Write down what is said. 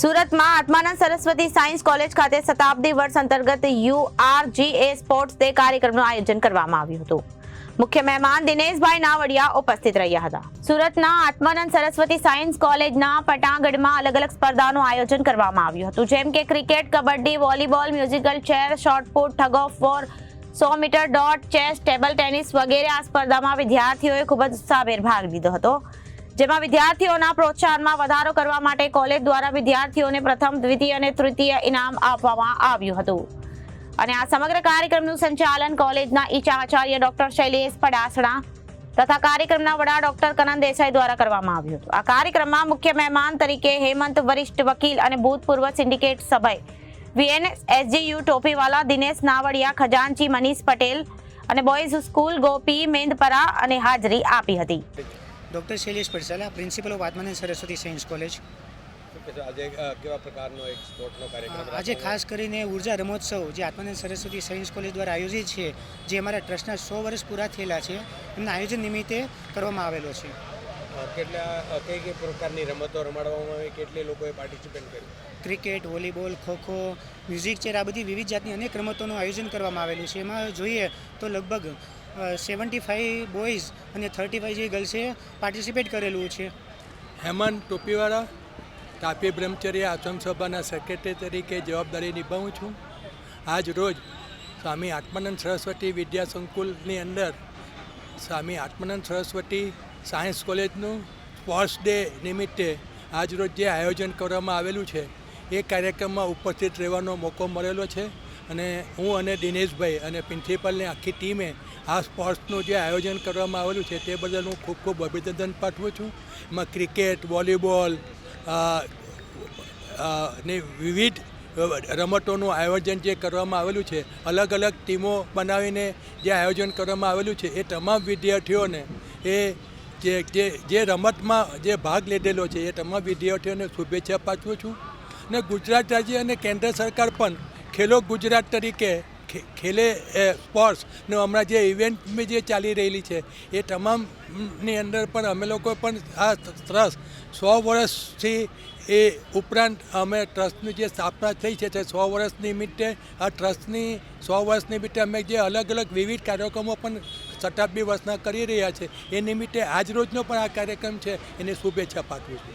સુરતમાં Atmanand Saraswati science college ખાતે શતાબ્દી વર્ષ અંતર્ગત યુઆરજીએ સ્પોર્ટ્સ ડે કાર્યક્રમનું આયોજન કરવામાં આવ્યું હતું. મુખ્ય મહેમાન દિનેશભાઈ નાવડિયા ઉપસ્થિત રહ્યા હતા. સુરતના આત્માનંદ સરસ્વતી સાયન્સ કોલેજના પટાંગઢમાં અલગ અલગ સ્પર્ધાનું આયોજન કરવામાં આવ્યું હતું. જેમ કે cricket, kabaddi, volleyball, musical chair shot put tug of war, so metre ડોટ, ચેસ, ટેબલ ટેનિસ વગેરે આ સ્પર્ધામાં વિદ્યાર્થીઓએ ખૂબ જ ઉત્સાહભેર ભાગ લીધો હતો. જેમાં વિદ્યાર્થીઓના પ્રોત્સાહનમાં વધારો કરવા માટે કોલેજ દ્વારા વિદ્યાર્થીઓને પ્રથમ, દ્વિતીય અને તૃતીય ઇનામ આપવામાં આવ્યું હતું. અને આ સમગ્ર કાર્યક્રમનું સંચાલન કોલેજના ઈચ આચાર્ય ડોક્ટર શૈલેષ પડાસણા તથા કાર્યક્રમના વડા ડોક્ટર કનન દેસાઈ દ્વારા કરવામાં આવ્યું હતું. આ કાર્યક્રમમાં મુખ્ય મહેમાન તરીકે હેમંત, વરિષ્ઠ વકીલ અને ભૂતપૂર્વ સિન્ડિકેટ સભ્ય વીએનએસ એસજીયુ ટોપીવાલા દિનેશ નાવડિયા, ખજાનચી મનીષ પટેલ અને બોયઝ સ્કૂલ ગોપી મેંદપરા અને હાજરી આપી હતી. Doctor Shailesh Parsala principal of Atmanand Saraswati science college આજે કેવા પ્રકારનો એક સ્પોર્ટનો કાર્યક્રમ આજે ખાસ કરીને ઊર્જા રમોત્સવ જે આત્માનંદ સરસ્વતી સાયન્સ કોલેજ દ્વારા આયોજિત છે જે અમારા ટ્રસ્ટના સો વર્ષ પૂરા થયેલા છે એમના આયોજન નિમિત્તે કરવામાં આવેલો છે. કેટલા કઈ કઈ પ્રકારની રમતો રમાડવામાં આવી કેટલી લોકોએ પાર્ટિસિપેટ કર્યું? Cricket volleyball kho kho music chair આ બધી વિવિધ જાતની અનેક રમતોનું આયોજન કરવામાં આવેલું છે. એમાં જોઈએ તો લગભગ સેવન્ટી ફાઇવ બોયઝ અને થર્ટી ફાઇવ જે ગર્લ્સે પાર્ટિસિપેટ કરેલું છે. હેમંત ટોપીવાળા, તાપી બ્રહ્મચર્ય આશ્રમ સેક્રેટરી તરીકે જવાબદારી નિભાવું છું. આજ રોજ સ્વામી આત્માનંદ સરસ્વતી વિદ્યા સંકુલની અંદર સ્વામી આત્માનંદ સરસ્વતી સાયન્સ કોલેજનું સ્પોર્ટ્સ ડે નિમિત્તે આજ રોજ જે આયોજન કરવામાં આવેલું છે, એ કાર્યક્રમમાં ઉપસ્થિત રહેવાનો મોકો મળેલો છે. અને હું અને દિનેશભાઈ અને પ્રિન્સિપલની આખી ટીમે આ સ્પોર્ટ્સનું જે આયોજન કરવામાં આવેલું છે તે બદલ હું ખૂબ ખૂબ અભિનંદન પાઠવું છું. એમાં ક્રિકેટ, વોલીબોલ ને વિવિધ રમતોનું આયોજન જે કરવામાં આવેલું છે, અલગ અલગ ટીમો બનાવીને જે આયોજન કરવામાં આવેલું છે, એ તમામ વિદ્યાર્થીઓને એ જે જે જે રમતમાં જે ભાગ લીધેલો છે એ તમામ વિદ્યાર્થીઓને શુભેચ્છા પાઠવું છું. ને ગુજરાત રાજ્ય અને કેન્દ્ર સરકાર પણ ખેલો ગુજરાત તરીકે ખેલે, એ, સ્પોર્ટ્સ ને હમણાં જે ઇવેન્ટ જે ચાલી રહેલી છે, એ તમામની અંદર પણ અમે લોકો પણ આ ટ્રસ્ટ સો વર્ષથી એ ઉપરાંત અમે ટ્રસ્ટની જે સ્થાપના થઈ છે, તે સો વર્ષ નિમિત્તે આ ટ્રસ્ટની, સો વર્ષ નિમિત્તે અમે જે અલગ અલગ વિવિધ કાર્યક્રમો પણ શતાબ્દી વર્ષના કરી રહ્યા છે, એ નિમિત્તે આજ રોજનો પણ આ કાર્યક્રમ છે, એની શુભેચ્છા પાઠવું છું.